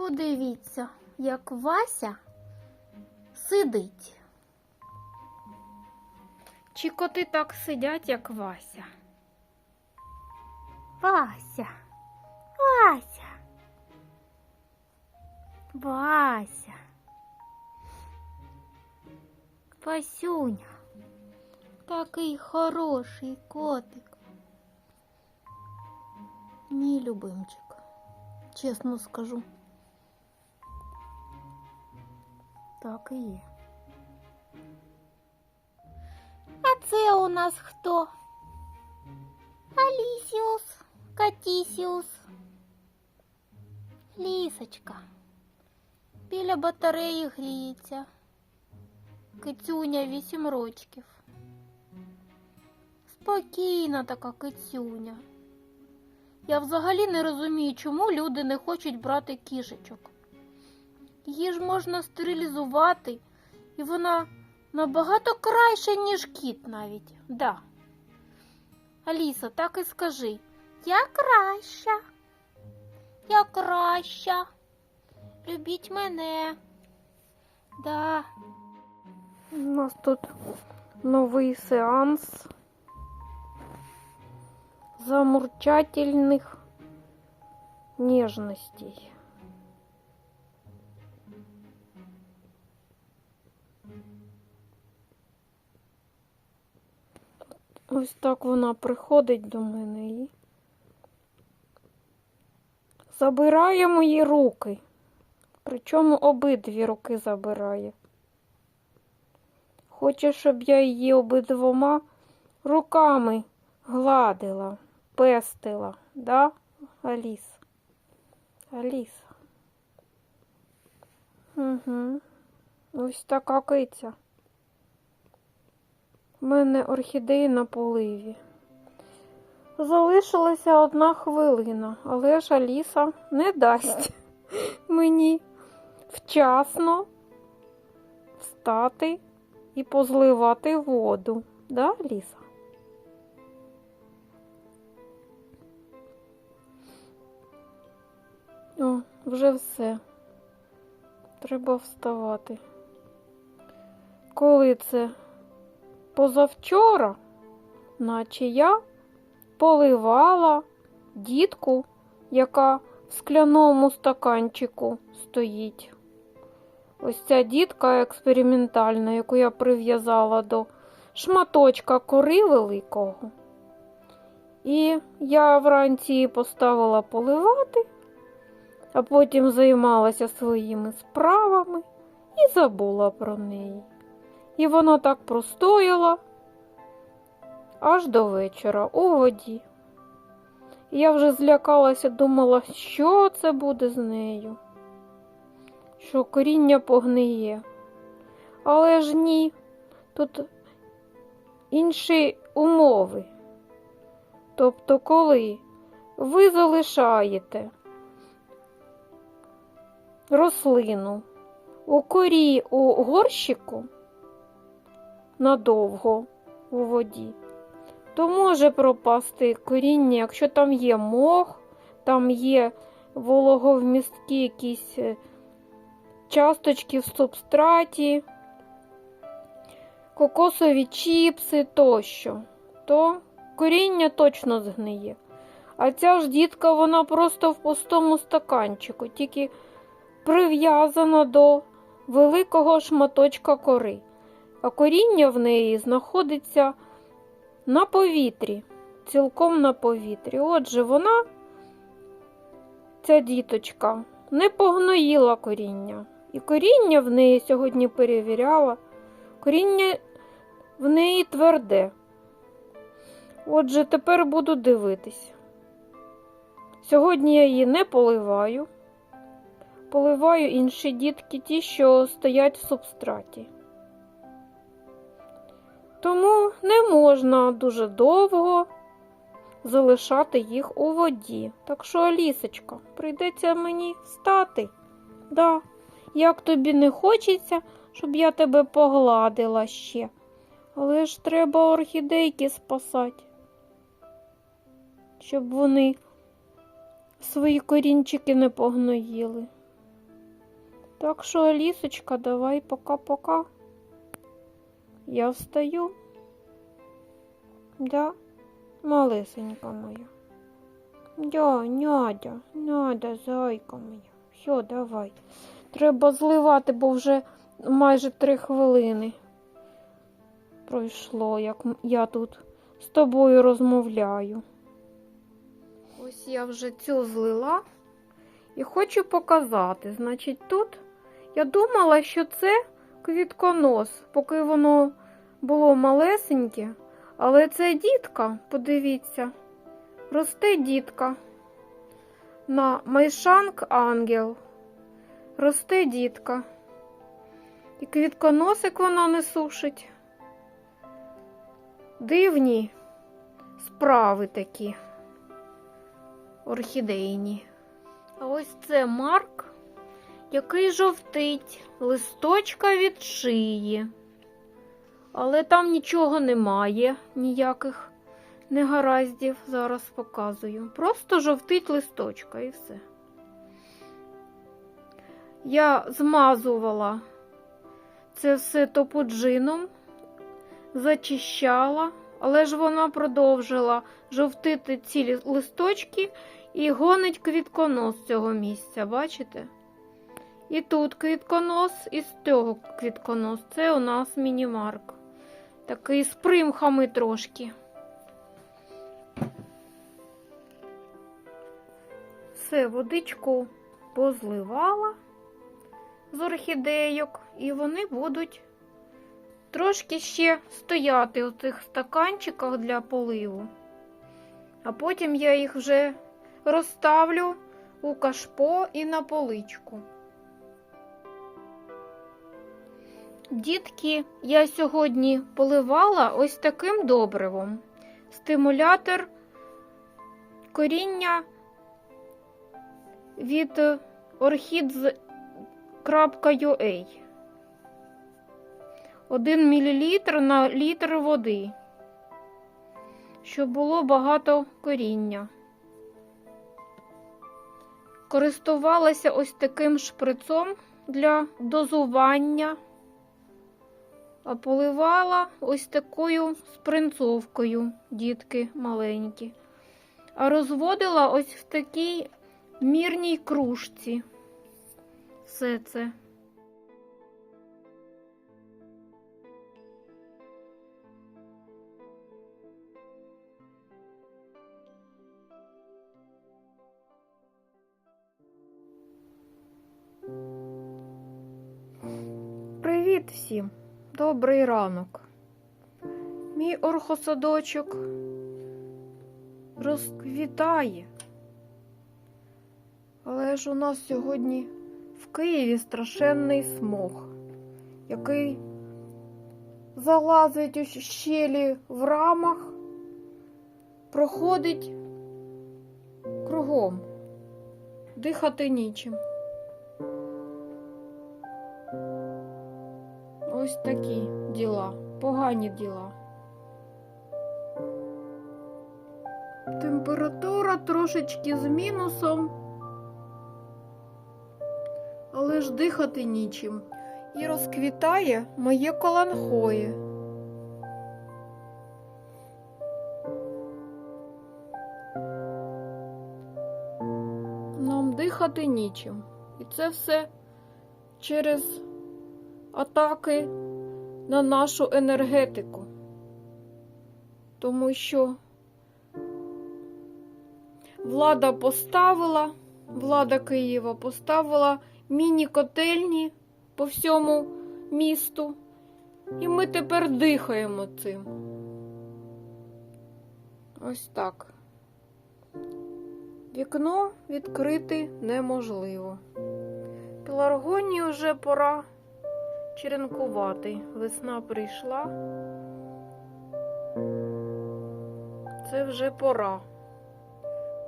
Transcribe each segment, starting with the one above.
Подивіться, як Вася сидить. Чи коти так сидять, як Вася? Вася, Вася, Вася, Васюня, такий хороший котик. Мій любимчик, чесно скажу. Так і є. А це у нас хто? Алісіус, Катісіус. Лісочка. Біля батареї гріється. Кицюня вісім рочків. Спокійна така кицюня. Я взагалі не розумію, чому люди не хочуть брати кішечок. Її ж можна стерилізувати, і вона набагато краще, ніж кіт навіть. Да. Аліса, так і скажи. Я краща. Я краща. Любіть мене. Да. У нас тут новий сеанс замурчательних нежностей. Ось так вона приходить до мене і забирає мої руки. Причому обидві руки забирає. Хоче, щоб я її обидвома руками гладила, пестила, да, Аліс? Аліс. Угу. Ось така киця. У мене орхідеї на поливі. Залишилася одна хвилина, але ж Аліса не дасть мені вчасно встати і позливати воду. Да, Аліса? О, вже все. Треба вставати. Коли це? Позавчора, наче я поливала дітку, яка в скляному стаканчику стоїть. Ось ця дітка експериментальна, яку я прив'язала до шматочка кори великого. І я вранці її поставила поливати, а потім займалася своїми справами і забула про неї. І вона так простояла аж до вечора у воді. Я вже злякалася, думала, що це буде з нею, що коріння погниє. Але ж ні, тут інші умови. Тобто, коли ви залишаєте рослину у корі у горщику, надовго у воді, то може пропасти коріння, якщо там є мох, там є вологовмісткі якісь е, часточки в субстраті, кокосові чіпси тощо, то коріння точно згниє. А ця ж дітка, вона просто в пустому стаканчику, тільки прив'язана до великого шматочка кори а коріння в неї знаходиться на повітрі, цілком на повітрі. Отже, вона, ця діточка, не погноїла коріння. І коріння в неї сьогодні перевіряла, коріння в неї тверде. Отже, тепер буду дивитись. Сьогодні я її не поливаю, поливаю інші дітки, ті, що стоять в субстраті. Тому не можна дуже довго залишати їх у воді. Так що, Алісочка, прийдеться мені встати. Да, як тобі не хочеться, щоб я тебе погладила ще. Але ж треба орхідейки спасати, щоб вони свої корінчики не погноїли. Так що, Алісочка, давай пока-пока. Я встаю. Да, малесенька моя. Да, Надя, Надя, зайка моя. Все, давай. Треба зливати, бо вже майже три хвилини пройшло, як я тут з тобою розмовляю. Ось я вже цю злила і хочу показати. Значить, тут я думала, що це квітконос, поки воно було малесеньке, але це дітка, подивіться, росте дітка. На Майшанг Ангел. Росте дітка. І квітконосик вона не сушить. Дивні справи такі орхідейні. А ось це Марк, який жовтить, листочка від шиї. Але там нічого немає, ніяких негараздів, зараз показую. Просто жовтить листочка і все. Я змазувала це все топоджином, зачищала, але ж вона продовжила жовтити цілі листочки і гонить квітконос цього місця, бачите? І тут квітконос, і з цього квітконос. Це у нас мінімарк. Такий з примхами трошки. Все, водичку позливала з орхідейок, і вони будуть трошки ще стояти у цих стаканчиках для поливу. А потім я їх вже розставлю у кашпо і на поличку. Дітки, я сьогодні поливала ось таким добривом. Стимулятор коріння від orchids.ua. 1 мл на літр води, щоб було багато коріння. Користувалася ось таким шприцом для дозування, а поливала ось такою спринцовкою, дітки маленькі. А розводила ось в такій мірній кружці. Все це. Привіт всім! Добрий ранок. Мій орхосадочок розквітає. Але ж у нас сьогодні в Києві страшенний смог, який залазить у щелі в рамах, проходить кругом, дихати нічим. Ось такі діла, погані діла. Температура трошечки з мінусом, але ж дихати нічим. І розквітає моє коланхоє. Нам дихати нічим. І це все через атаки на нашу енергетику. Тому що влада поставила, влада Києва поставила міні-котельні по всьому місту, і ми тепер дихаємо цим. Ось так. Вікно відкрити неможливо. Пеларгонії вже пора черенкувати. Весна прийшла. Це вже пора.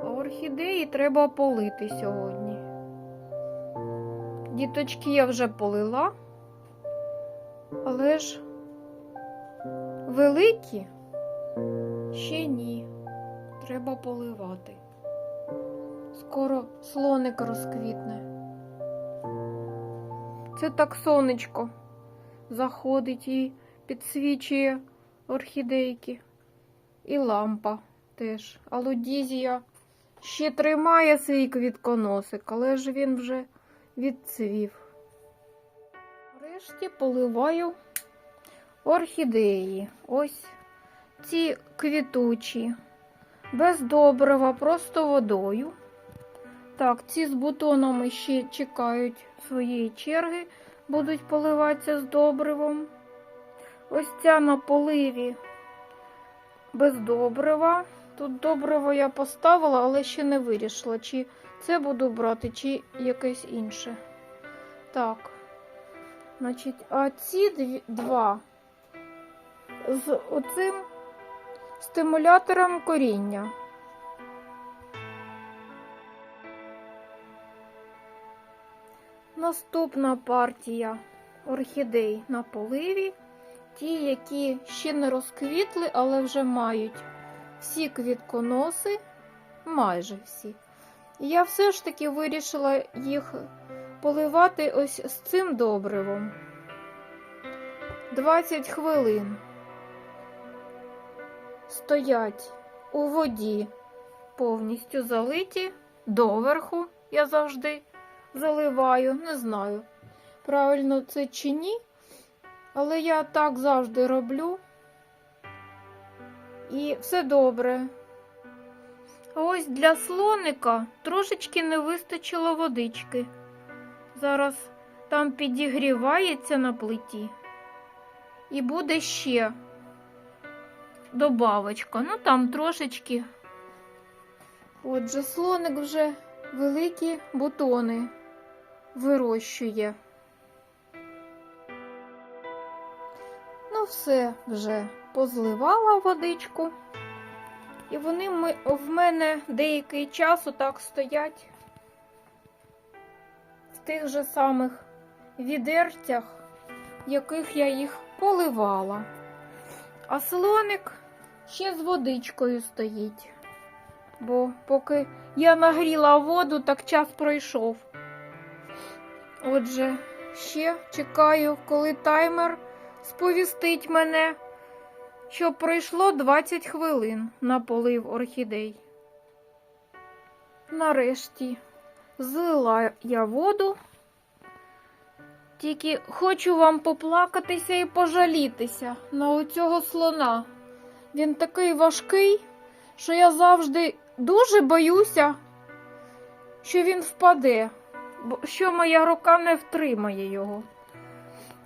А орхідеї треба полити сьогодні. Діточки я вже полила, але ж великі ще ні. Треба поливати. Скоро слоник розквітне. Це так сонечко заходить і підсвічує орхідейки. І лампа теж. Алодізія ще тримає свій квітконосик, але ж він вже відцвів. Врешті поливаю орхідеї. Ось ці квітучі, без добрива, просто водою. Так, ці з бутонами ще чекають своєї черги, будуть поливатися з добривом. Ось ця на поливі без добрива. Тут добриво я поставила, але ще не вирішила, чи це буду брати, чи якесь інше. Так. Значить, а ці два з оцим стимулятором коріння. Наступна партія орхідей на поливі. Ті, які ще не розквітли, але вже мають всі квітконоси, майже всі. Я все ж таки вирішила їх поливати ось з цим добривом. 20 хвилин стоять у воді, повністю залиті доверху. Я завжди заливаю, не знаю, правильно це чи ні, але я так завжди роблю. І все добре. Ось для слоника трошечки не вистачило водички. Зараз там підігрівається на плиті. І буде ще добавочка. Ну там трошечки. Отже, слоник вже великі бутони вирощує. Ну, все вже позливала водичку. І вони в мене деякий час отак стоять в тих же самих відерцях, в яких я їх поливала. А слоник ще з водичкою стоїть. Бо поки я нагріла воду, так час пройшов. Отже, ще чекаю, коли таймер сповістить мене, що пройшло 20 хвилин на полив орхідей. Нарешті злила я воду. Тільки хочу вам поплакатися і пожалітися на оцього слона. Він такий важкий, що я завжди дуже боюся, що він впаде, що моя рука не втримає його.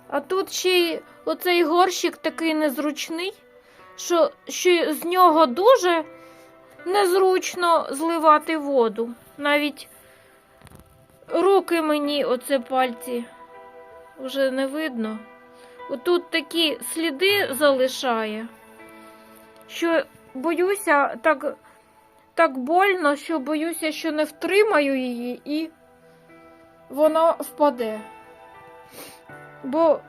А тут ще й оцей горщик такий незручний, що, що з нього дуже незручно зливати воду. Навіть руки мені, оце пальці, вже не видно. Отут такі сліди залишає, що боюся так, так больно, що боюся, що не втримаю її і вона впаде. Бо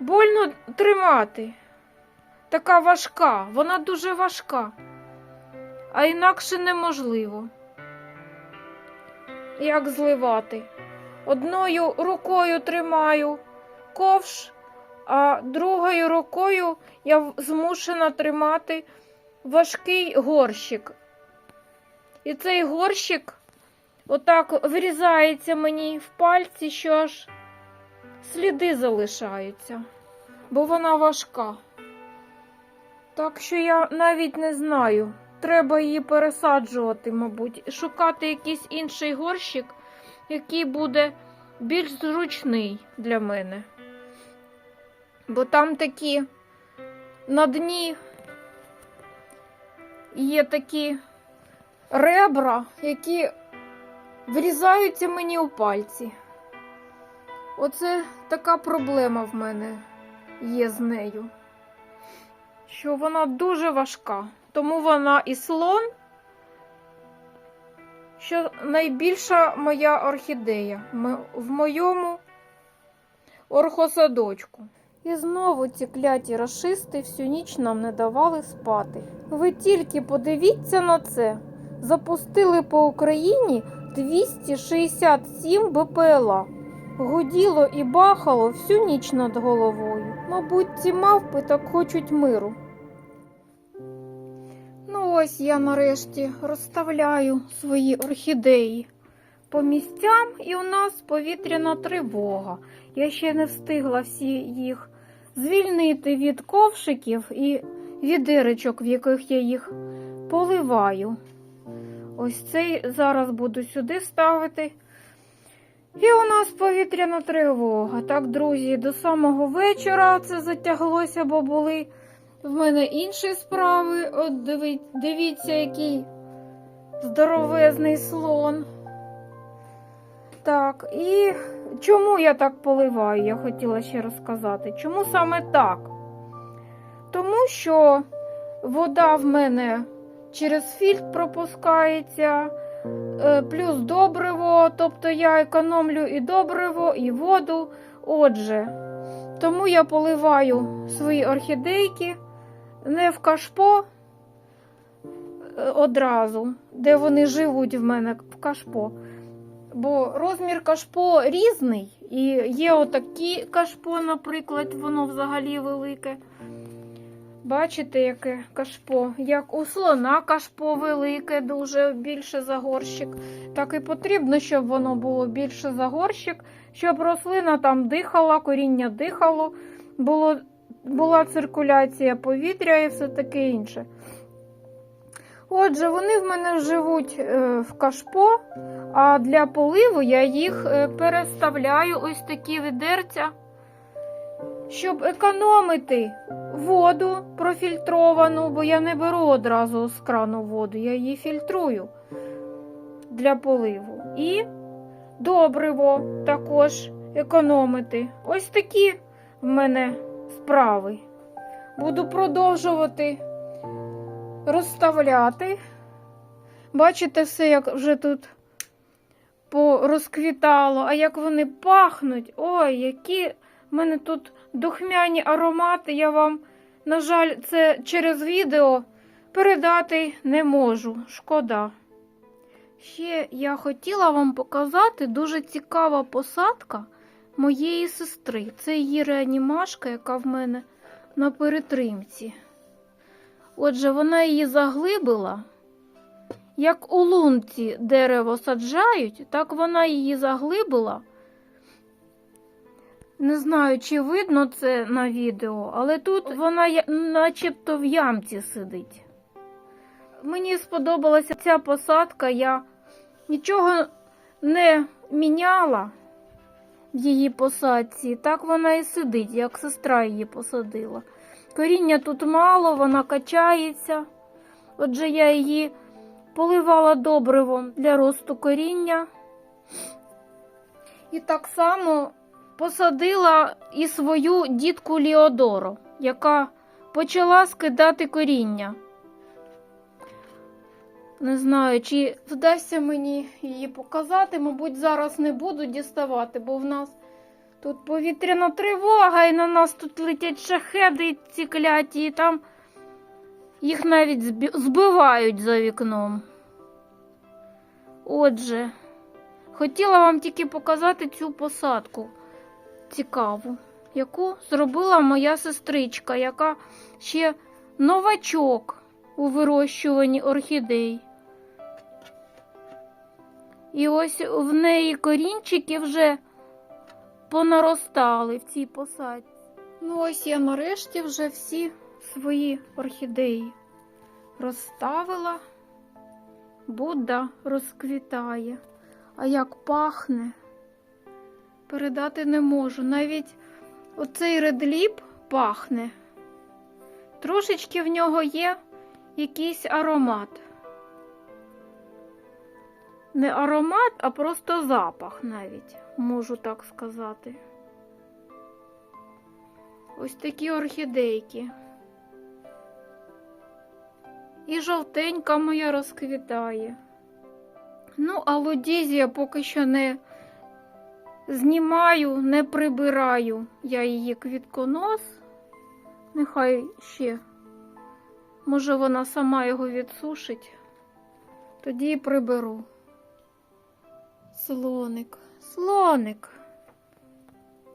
больно тримати. Така важка, вона дуже важка, а інакше неможливо. Як зливати? Одною рукою тримаю ковш, а другою рукою я змушена тримати важкий горщик. І цей горщик отак врізається мені в пальці, що аж сліди залишаються, бо вона важка. Так що я навіть не знаю. Треба її пересаджувати, мабуть, шукати якийсь інший горщик, який буде більш зручний для мене. Бо там такі на дні є такі ребра, які врізаються мені у пальці. Оце така проблема в мене є з нею. Що вона дуже важка, тому вона і слон, що найбільша моя орхідея в моєму орхосадочку. І знову ці кляті расисти всю ніч нам не давали спати. Ви тільки подивіться на це. Запустили по Україні 267 БПЛА. гуділо і бахало всю ніч над головою. Мабуть, ці мавпи так хочуть миру. Ну ось я нарешті розставляю свої орхідеї по місцям, і у нас повітряна тривога. Я ще не встигла всі їх звільнити від ковшиків і відеречок, в яких я їх поливаю. Ось цей зараз буду сюди ставити. І у нас повітряна тривога. Так, друзі, до самого вечора це затяглося, бо були в мене інші справи. От диви- дивіться, який здоровезний слон. Так, і чому я так поливаю, я хотіла ще розказати. Чому саме так? Тому що вода в мене через фільтр пропускається, е, плюс добриво, тобто я економлю і добриво, і воду. Отже, тому я поливаю свої орхідейки не в кашпо е, одразу, де вони живуть в мене в кашпо. Бо розмір кашпо різний, і є отакі кашпо, наприклад, воно взагалі велике. Бачите, яке кашпо? Як у слона кашпо велике, дуже більше за горщик. Так і потрібно, щоб воно було більше за горщик, щоб рослина там дихала, коріння дихало, було, була циркуляція повітря і все таке інше. Отже, вони в мене живуть е, в кашпо, а для поливу я їх е, переставляю ось такі відерця, щоб економити воду профільтровану, бо я не беру одразу з крану воду, я її фільтрую для поливу. І добриво також економити. Ось такі в мене справи. Буду продовжувати розставляти. Бачите все, як вже тут порозквітало, а як вони пахнуть. Ой, які в мене тут духмяні аромати. Я вам, на жаль, це через відео передати не можу. Шкода. Ще я хотіла вам показати дуже цікава посадка моєї сестри. Це її реанімашка, яка в мене на перетримці. Отже, вона її заглибила. Як у лунці дерево саджають, так вона її заглибила. Не знаю, чи видно це на відео, але тут вона начебто в ямці сидить. Мені сподобалася ця посадка, я нічого не міняла в її посадці. Так вона і сидить, як сестра її посадила. Коріння тут мало, вона качається. Отже, я її поливала добривом для росту коріння. І так само посадила і свою дітку Ліодору, яка почала скидати коріння. Не знаю, чи вдасться мені її показати. Мабуть, зараз не буду діставати, бо в нас тут повітряна тривога, і на нас тут летять шахеди ці кляті, і там їх навіть збивають за вікном. Отже, хотіла вам тільки показати цю посадку цікаву, яку зробила моя сестричка, яка ще новачок у вирощуванні орхідей. І ось в неї корінчики вже понаростали в цій посадці. Ну, ось я нарешті вже всі свої орхідеї розставила. Будда розквітає. А як пахне, передати не можу. Навіть оцей редліп пахне. Трошечки в нього є якийсь аромат. Не аромат, а просто запах навіть, можу так сказати. Ось такі орхідейки. І жовтенька моя розквітає. Ну, а лодізія поки що не знімаю, не прибираю я її квітконос. Нехай ще, може, вона сама його відсушить, тоді і приберу. Слоник, слоник.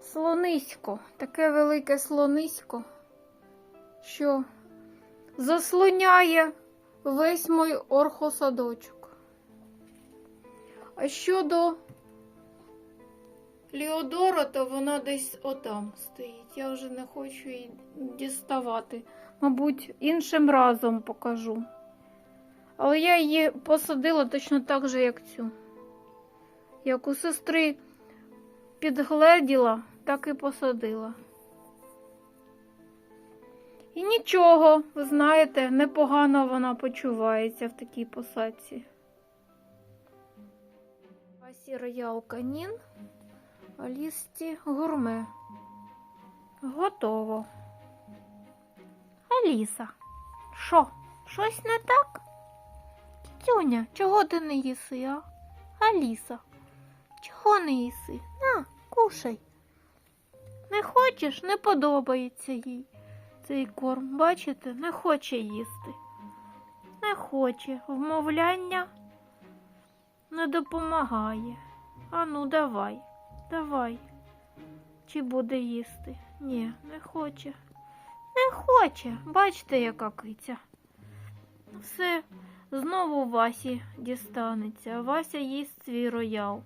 слонисько, таке велике слонисько, що заслоняє весь мій орхосадочок. А щодо Ліодора, то вона десь отам стоїть. Я вже не хочу її діставати. Мабуть, іншим разом покажу. Але я її посадила точно так же, як цю. Як у сестри підгледіла, так і посадила. І нічого, ви знаєте, непогано вона почувається в такій посадці. Асі роял канін, Алісті гурме. Готово. Аліса, що, щось не так? Тюня, чого ти не їси, а? Аліса, чого не їси? На, кушай. Не хочеш, не подобається їй цей корм. Бачите, не хоче їсти. Не хоче. Вмовляння не допомагає. Ану, давай, давай. Чи буде їсти? Ні, не хоче. Не хоче. Бачите, яка киця. Все, знову Васі дістанеться. Вася їсть свій роял.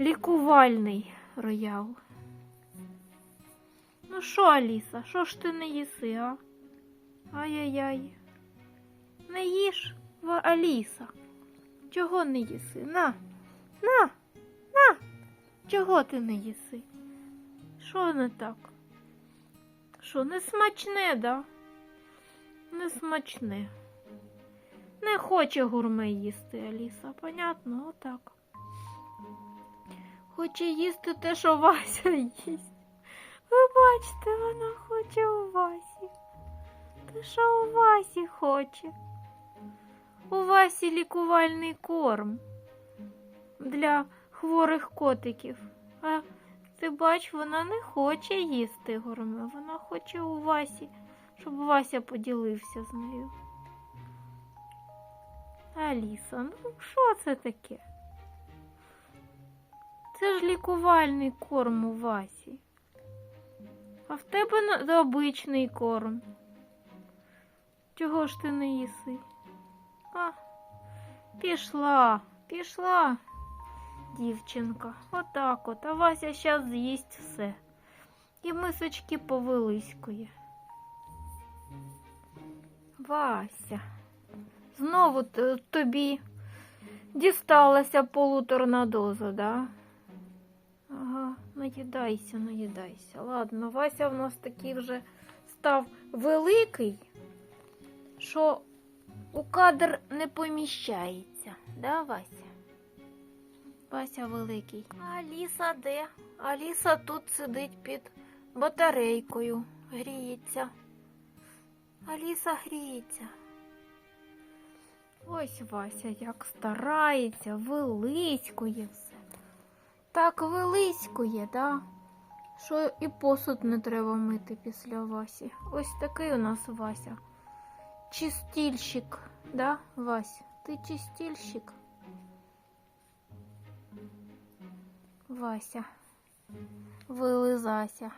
Лікувальний роял. Ну що, Аліса, що ж ти не їси, а? Ай-яй-яй. Не їж, Аліса. Чого не їси? На, на, на. Чого ти не їси? Що не так? Що, не смачне, да? Не смачне. Не хоче гурме їсти, Аліса, понятно, отак. Хоче їсти те, що Вася їсть. Ви бачите, вона хоче у Васі. Те, що у Васі хоче. У Васі лікувальний корм для хворих котиків. А ти бач, вона не хоче їсти гурме. Вона хоче у Васі, щоб Вася поділився з нею. Аліса, ну що це таке? Це ж лікувальний корм у Васі. А в тебе обичний корм. Чого ж ти не їси? А, пішла, пішла, дівчинка. Отак от. А Вася щас з'їсть все. І мисочки повилиськує. Вася, знову тобі дісталася полуторна доза, да? Ага, наїдайся, наїдайся. Ладно, Вася в нас такий вже став великий, що у кадр не поміщається. Да, Вася? Вася великий. А Аліса де? Аліса тут сидить під батарейкою, гріється. Аліса гріється. Ось Вася як старається, вилиськує все. Так вилиськує, да? Що і посуд не треба мити після Васі. Ось такий у нас Вася. Чистільщик, да, Вася? Ти чистільщик? Вася. Вилизася.